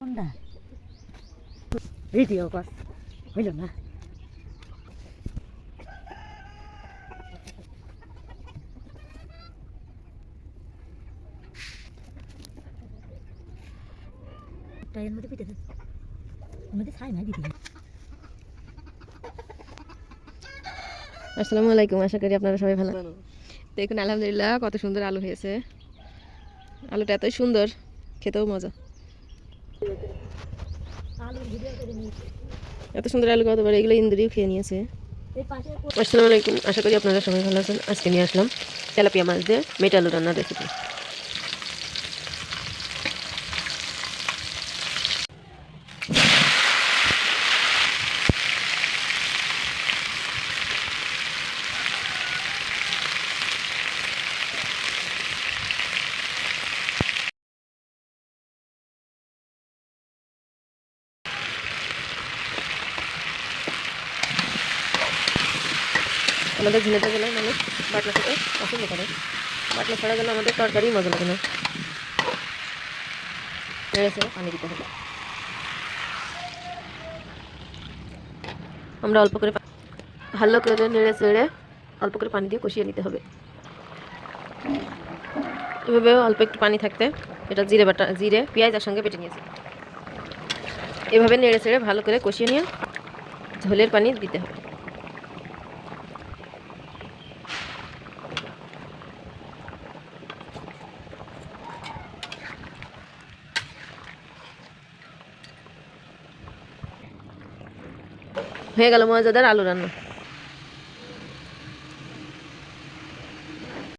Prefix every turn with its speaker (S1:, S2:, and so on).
S1: কোনটা? ভিডিও কর হইল না। তাই এর মধ্যে পিঠে দে এর মধ্যে ছাই না দিতে
S2: আসসালামু আলাইকুম আশা করি আপনারা সবাই ভালো দেখুন আলহামদুলিল্লাহ কত সুন্দর আলু হয়েছে। আলুটা এতই সুন্দর খেতেও মজা
S1: আলুর ভিডিও করে নিয়েছি
S2: এত সুন্দর আলু কতবার এগুলো ইন্দ্রিও খেয়ে নিয়েছে। আসসালামু আলাইকুম, আশা করি আপনারা সবাই ভালো আছেন। আজকে নিয়ে আসলাম তেলাপিয়া মাছ দিয়ে মেটালু রান্নার রেসিপি আমাদের ঝিনেটা গেলে মানুষ বাটনা খেতে পছন্দ করে। বাটনা ছাড়া গেলে আমাদের তরকারি মজা লাগে না। পানি দিতে হবে। আমরা অল্প করে ভালো করে নেড়ে চেড়ে অল্প করে পানি দিয়ে কষিয়ে নিতে হবে। এভাবে অল্প একটু পানি থাকতে এটা জিরে বাটা জিরে পেঁয়াজের সঙ্গে বেটে নিয়েছি। এভাবে নেড়ে চেড়ে ভালো করে কষিয়ে নিয়ে ঝোলের পানি দিতে হবে। হয়ে গেল মজাদার আলু রান্না।